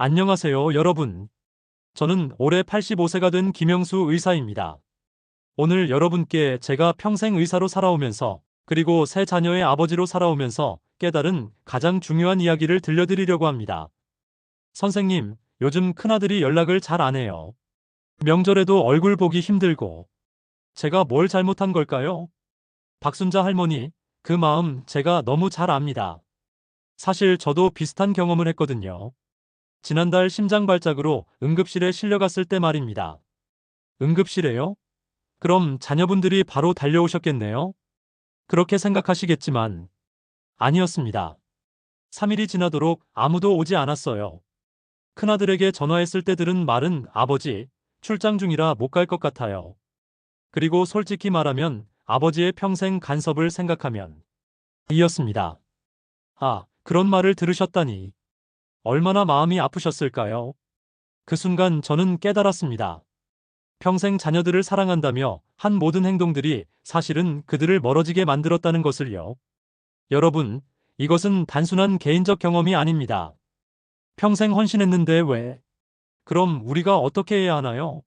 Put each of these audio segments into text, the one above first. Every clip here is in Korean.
안녕하세요, 여러분. 저는 올해 85세가 된 김영수 의사입니다. 오늘 여러분께 제가 평생 의사로 살아오면서 그리고 세 자녀의 아버지로 살아오면서 깨달은 가장 중요한 이야기를 들려드리려고 합니다. 선생님, 요즘 큰아들이 연락을 잘 안 해요. 명절에도 얼굴 보기 힘들고. 제가 뭘 잘못한 걸까요? 박순자 할머니, 그 마음 제가 너무 잘 압니다. 사실 저도 비슷한 경험을 했거든요. 지난달 심장 발작으로 응급실에 실려갔을 때 말입니다. 응급실에요? 그럼 자녀분들이 바로 달려오셨겠네요? 그렇게 생각하시겠지만 아니었습니다. 3일이 지나도록 아무도 오지 않았어요. 큰아들에게 전화했을 때 들은 말은 아버지, 출장 중이라 못 갈 것 같아요. 그리고 솔직히 말하면 아버지의 평생 간섭을 생각하면 이었습니다. 아, 그런 말을 들으셨다니. 얼마나 마음이 아프셨을까요? 그 순간 저는 깨달았습니다. 평생 자녀들을 사랑한다며 한 모든 행동들이 사실은 그들을 멀어지게 만들었다는 것을요. 여러분, 이것은 단순한 개인적 경험이 아닙니다. 평생 헌신했는데 왜? 그럼 우리가 어떻게 해야 하나요?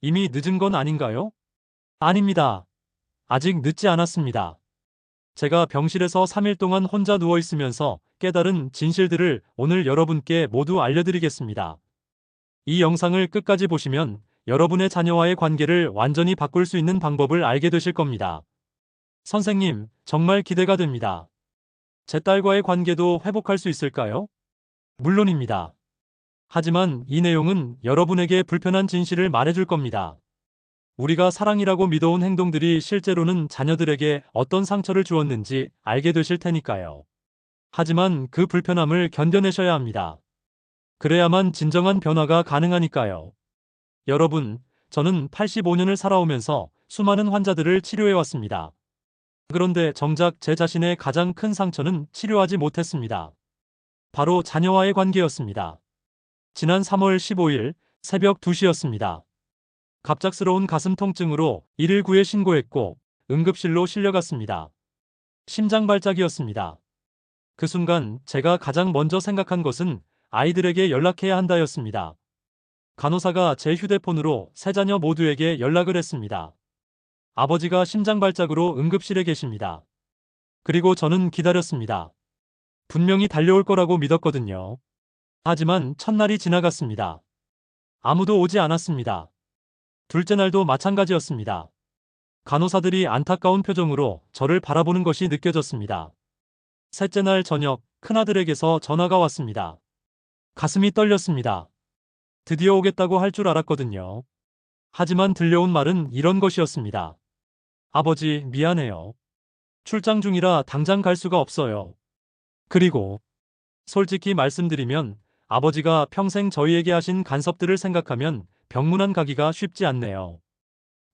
이미 늦은 건 아닌가요? 아닙니다. 아직 늦지 않았습니다. 제가 병실에서 3일 동안 혼자 누워 있으면서 깨달은 진실들을 오늘 여러분께 모두 알려드리겠습니다. 이 영상을 끝까지 보시면 여러분의 자녀와의 관계를 완전히 바꿀 수 있는 방법을 알게 되실 겁니다. 선생님, 정말 기대가 됩니다. 제 딸과의 관계도 회복할 수 있을까요? 물론입니다. 하지만 이 내용은 여러분에게 불편한 진실을 말해줄 겁니다. 우리가 사랑이라고 믿어온 행동들이 실제로는 자녀들에게 어떤 상처를 주었는지 알게 되실 테니까요. 하지만 그 불편함을 견뎌내셔야 합니다. 그래야만 진정한 변화가 가능하니까요. 여러분, 저는 85년을 살아오면서 수많은 환자들을 치료해왔습니다. 그런데 정작 제 자신의 가장 큰 상처는 치료하지 못했습니다. 바로 자녀와의 관계였습니다. 지난 3월 15일 새벽 2시였습니다. 갑작스러운 가슴 통증으로 119에 신고했고 응급실로 실려갔습니다. 심장 발작이었습니다. 그 순간 제가 가장 먼저 생각한 것은 아이들에게 연락해야 한다였습니다. 간호사가 제 휴대폰으로 세 자녀 모두에게 연락을 했습니다. 아버지가 심장 발작으로 응급실에 계십니다. 그리고 저는 기다렸습니다. 분명히 달려올 거라고 믿었거든요. 하지만 첫날이 지나갔습니다. 아무도 오지 않았습니다. 둘째 날도 마찬가지였습니다. 간호사들이 안타까운 표정으로 저를 바라보는 것이 느껴졌습니다. 셋째 날 저녁 큰아들에게서 전화가 왔습니다. 가슴이 떨렸습니다. 드디어 오겠다고 할 줄 알았거든요. 하지만 들려온 말은 이런 것이었습니다. 아버지, 미안해요. 출장 중이라 당장 갈 수가 없어요. 그리고 솔직히 말씀드리면 아버지가 평생 저희에게 하신 간섭들을 생각하면 병문안 가기가 쉽지 않네요.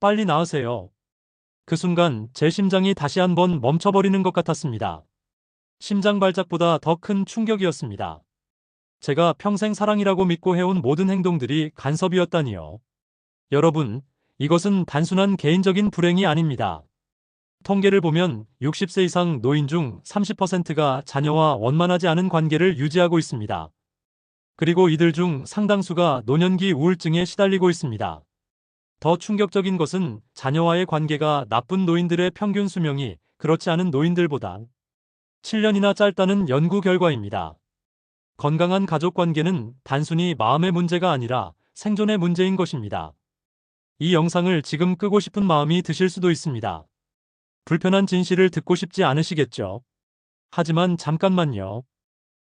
빨리 나으세요. 그 순간 제 심장이 다시 한번 멈춰버리는 것 같았습니다. 심장 발작보다 더 큰 충격이었습니다. 제가 평생 사랑이라고 믿고 해온 모든 행동들이 간섭이었다니요. 여러분, 이것은 단순한 개인적인 불행이 아닙니다. 통계를 보면 60세 이상 노인 중 30%가 자녀와 원만하지 않은 관계를 유지하고 있습니다. 그리고 이들 중 상당수가 노년기 우울증에 시달리고 있습니다. 더 충격적인 것은 자녀와의 관계가 나쁜 노인들의 평균 수명이 그렇지 않은 노인들보다 7년이나 짧다는 연구 결과입니다. 건강한 가족 관계는 단순히 마음의 문제가 아니라 생존의 문제인 것입니다. 이 영상을 지금 끄고 싶은 마음이 드실 수도 있습니다. 불편한 진실을 듣고 싶지 않으시겠죠? 하지만 잠깐만요.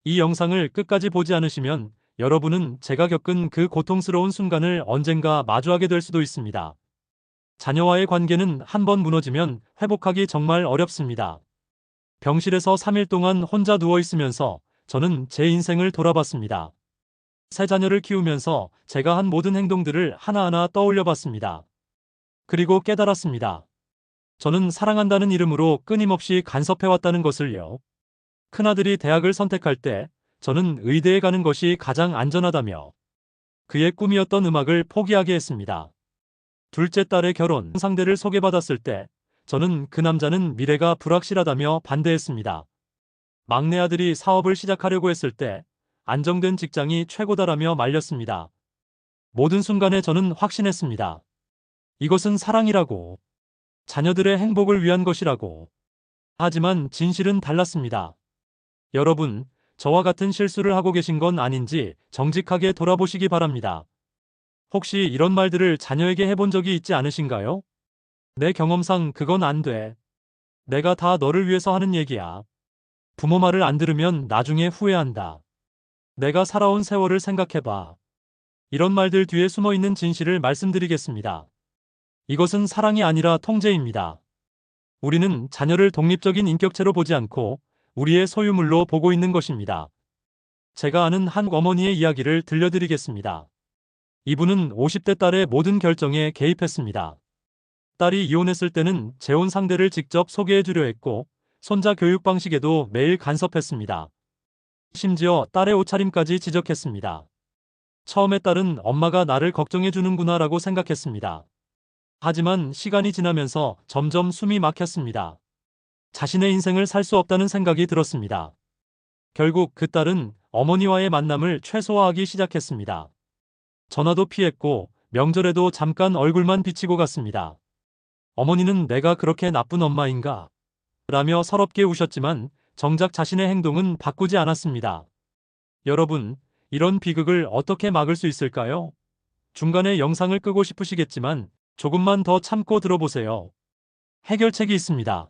이 영상을 끝까지 보지 않으시면 여러분은 제가 겪은 그 고통스러운 순간을 언젠가 마주하게 될 수도 있습니다. 자녀와의 관계는 한 번 무너지면 회복하기 정말 어렵습니다. 병실에서 3일 동안 혼자 누워 있으면서 저는 제 인생을 돌아봤습니다. 세 자녀를 키우면서 제가 한 모든 행동들을 하나하나 떠올려 봤습니다. 그리고 깨달았습니다. 저는 사랑한다는 이름으로 끊임없이 간섭해왔다는 것을요. 큰아들이 대학을 선택할 때 저는 의대에 가는 것이 가장 안전하다며 그의 꿈이었던 음악을 포기하게 했습니다. 둘째 딸의 결혼 상대를 소개받았을 때 저는 그 남자는 미래가 불확실하다며 반대했습니다. 막내 아들이 사업을 시작하려고 했을 때 안정된 직장이 최고다라며 말렸습니다. 모든 순간에 저는 확신했습니다. 이것은 사랑이라고. 자녀들의 행복을 위한 것이라고. 하지만 진실은 달랐습니다. 여러분, 저와 같은 실수를 하고 계신 건 아닌지 정직하게 돌아보시기 바랍니다. 혹시 이런 말들을 자녀에게 해본 적이 있지 않으신가요? 내 경험상 그건 안 돼. 내가 다 너를 위해서 하는 얘기야. 부모 말을 안 들으면 나중에 후회한다. 내가 살아온 세월을 생각해봐. 이런 말들 뒤에 숨어 있는 진실을 말씀드리겠습니다. 이것은 사랑이 아니라 통제입니다. 우리는 자녀를 독립적인 인격체로 보지 않고 우리의 소유물로 보고 있는 것입니다. 제가 아는 한 어머니의 이야기를 들려드리겠습니다. 이분은 50대 딸의 모든 결정에 개입했습니다. 딸이 이혼했을 때는 재혼 상대를 직접 소개해 주려 했고 손자 교육 방식에도 매일 간섭했습니다. 심지어 딸의 옷차림까지 지적했습니다. 처음에 딸은 엄마가 나를 걱정해 주는구나 라고 생각했습니다. 하지만 시간이 지나면서 점점 숨이 막혔습니다. 자신의 인생을 살 수 없다는 생각이 들었습니다. 결국 그 딸은 어머니와의 만남을 최소화하기 시작했습니다. 전화도 피했고 명절에도 잠깐 얼굴만 비치고 갔습니다. 어머니는 내가 그렇게 나쁜 엄마인가? 라며 서럽게 우셨지만 정작 자신의 행동은 바꾸지 않았습니다. 여러분, 이런 비극을 어떻게 막을 수 있을까요? 중간에 영상을 끄고 싶으시겠지만 조금만 더 참고 들어보세요. 해결책이 있습니다.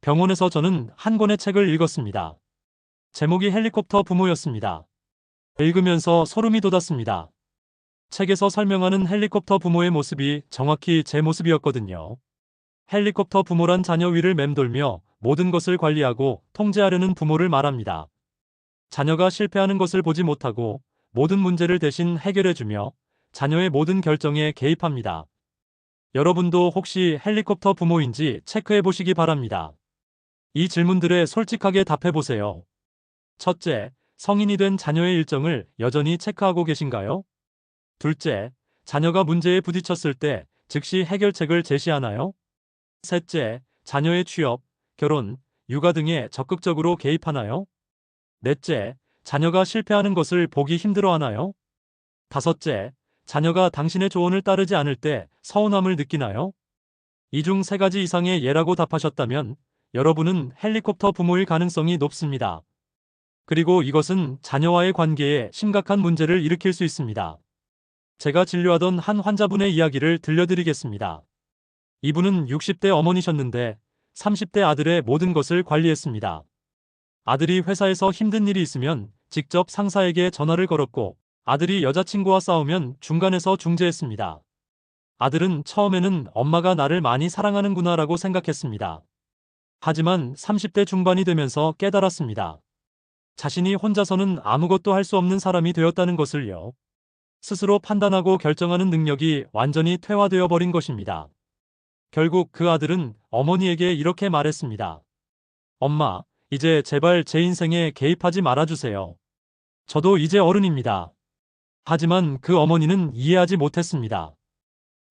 병원에서 저는 한 권의 책을 읽었습니다. 제목이 헬리콥터 부모였습니다. 읽으면서 소름이 돋았습니다. 책에서 설명하는 헬리콥터 부모의 모습이 정확히 제 모습이었거든요. 헬리콥터 부모란 자녀 위를 맴돌며 모든 것을 관리하고 통제하려는 부모를 말합니다. 자녀가 실패하는 것을 보지 못하고 모든 문제를 대신 해결해주며 자녀의 모든 결정에 개입합니다. 여러분도 혹시 헬리콥터 부모인지 체크해 보시기 바랍니다. 이 질문들에 솔직하게 답해 보세요. 첫째, 성인이 된 자녀의 일정을 여전히 체크하고 계신가요? 둘째, 자녀가 문제에 부딪혔을 때 즉시 해결책을 제시하나요? 셋째, 자녀의 취업, 결혼, 육아 등에 적극적으로 개입하나요? 넷째, 자녀가 실패하는 것을 보기 힘들어 하나요? 다섯째, 자녀가 당신의 조언을 따르지 않을 때 서운함을 느끼나요? 이 중 세 가지 이상의 예라고 답하셨다면 여러분은 헬리콥터 부모일 가능성이 높습니다. 그리고 이것은 자녀와의 관계에 심각한 문제를 일으킬 수 있습니다. 제가 진료하던 한 환자분의 이야기를 들려드리겠습니다. 이분은 60대 어머니셨는데 30대 아들의 모든 것을 관리했습니다. 아들이 회사에서 힘든 일이 있으면 직접 상사에게 전화를 걸었고 아들이 여자친구와 싸우면 중간에서 중재했습니다. 아들은 처음에는 엄마가 나를 많이 사랑하는구나 라고 생각했습니다. 하지만 30대 중반이 되면서 깨달았습니다. 자신이 혼자서는 아무것도 할 수 없는 사람이 되었다는 것을요. 스스로 판단하고 결정하는 능력이 완전히 퇴화되어 버린 것입니다. 결국 그 아들은 어머니에게 이렇게 말했습니다. 엄마, 이제 제발 제 인생에 개입하지 말아주세요. 저도 이제 어른입니다. 하지만 그 어머니는 이해하지 못했습니다.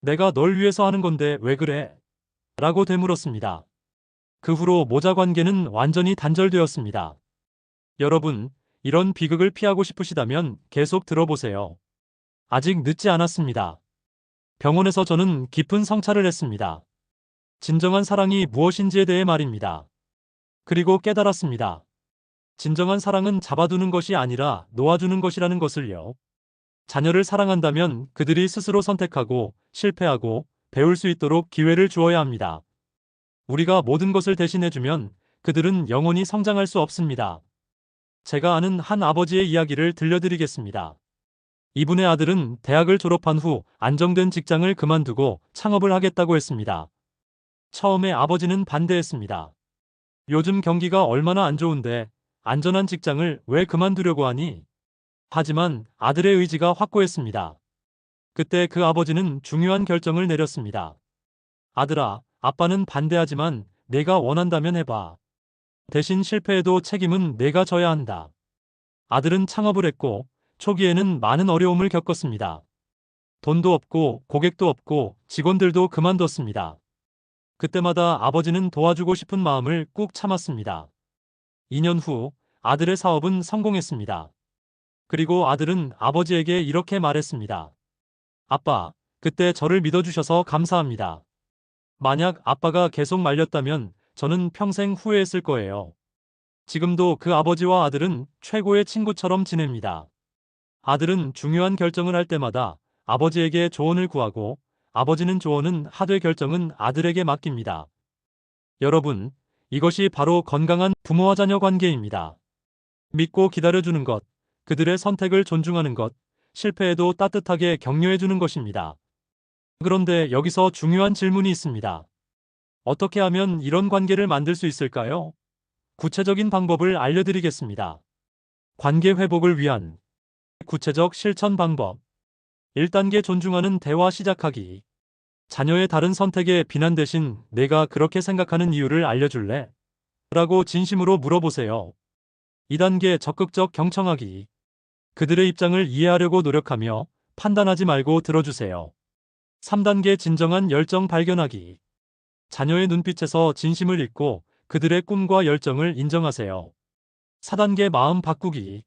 내가 널 위해서 하는 건데 왜 그래? 라고 되물었습니다. 그 후로 모자 관계는 완전히 단절되었습니다. 여러분, 이런 비극을 피하고 싶으시다면 계속 들어보세요. 아직 늦지 않았습니다. 병원에서 저는 깊은 성찰을 했습니다. 진정한 사랑이 무엇인지에 대해 말입니다. 그리고 깨달았습니다. 진정한 사랑은 잡아두는 것이 아니라 놓아주는 것이라는 것을요. 자녀를 사랑한다면 그들이 스스로 선택하고 실패하고 배울 수 있도록 기회를 주어야 합니다. 우리가 모든 것을 대신해주면 그들은 영원히 성장할 수 없습니다. 제가 아는 한 아버지의 이야기를 들려드리겠습니다. 이분의 아들은 대학을 졸업한 후 안정된 직장을 그만두고 창업을 하겠다고 했습니다. 처음에 아버지는 반대했습니다. 요즘 경기가 얼마나 안 좋은데 안전한 직장을 왜 그만두려고 하니? 하지만 아들의 의지가 확고했습니다. 그때 그 아버지는 중요한 결정을 내렸습니다. 아들아, 아빠는 반대하지만 내가 원한다면 해봐. 대신 실패해도 책임은 내가 져야 한다. 아들은 창업을 했고 초기에는 많은 어려움을 겪었습니다. 돈도 없고 고객도 없고 직원들도 그만뒀습니다. 그때마다 아버지는 도와주고 싶은 마음을 꾹 참았습니다. 2년 후 아들의 사업은 성공했습니다. 그리고 아들은 아버지에게 이렇게 말했습니다. 아빠, 그때 저를 믿어주셔서 감사합니다. 만약 아빠가 계속 말렸다면 저는 평생 후회했을 거예요. 지금도 그 아버지와 아들은 최고의 친구처럼 지냅니다. 아들은 중요한 결정을 할 때마다 아버지에게 조언을 구하고 아버지는 조언은 하되 결정은 아들에게 맡깁니다. 여러분, 이것이 바로 건강한 부모와 자녀 관계입니다. 믿고 기다려주는 것, 그들의 선택을 존중하는 것, 실패에도 따뜻하게 격려해주는 것입니다. 그런데 여기서 중요한 질문이 있습니다. 어떻게 하면 이런 관계를 만들 수 있을까요? 구체적인 방법을 알려드리겠습니다. 관계 회복을 위한 구체적 실천 방법. 1단계 존중하는 대화 시작하기. 자녀의 다른 선택에 비난 대신 내가 그렇게 생각하는 이유를 알려줄래? 라고 진심으로 물어보세요. 2단계 적극적 경청하기. 그들의 입장을 이해하려고 노력하며 판단하지 말고 들어주세요. 3단계 진정한 열정 발견하기. 자녀의 눈빛에서 진심을 읽고 그들의 꿈과 열정을 인정하세요. 4단계 마음 바꾸기.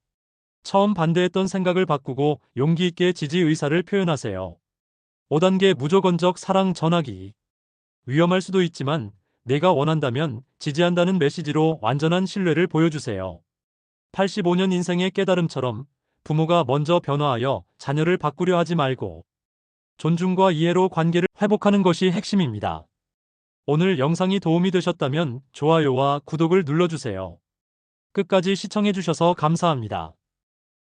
처음 반대했던 생각을 바꾸고 용기 있게 지지 의사를 표현하세요. 5단계 무조건적 사랑 전하기. 위험할 수도 있지만 내가 원한다면 지지한다는 메시지로 완전한 신뢰를 보여주세요. 85년 인생의 깨달음처럼 부모가 먼저 변화하여 자녀를 바꾸려 하지 말고 존중과 이해로 관계를 회복하는 것이 핵심입니다. 오늘 영상이 도움이 되셨다면 좋아요와 구독을 눌러주세요. 끝까지 시청해주셔서 감사합니다.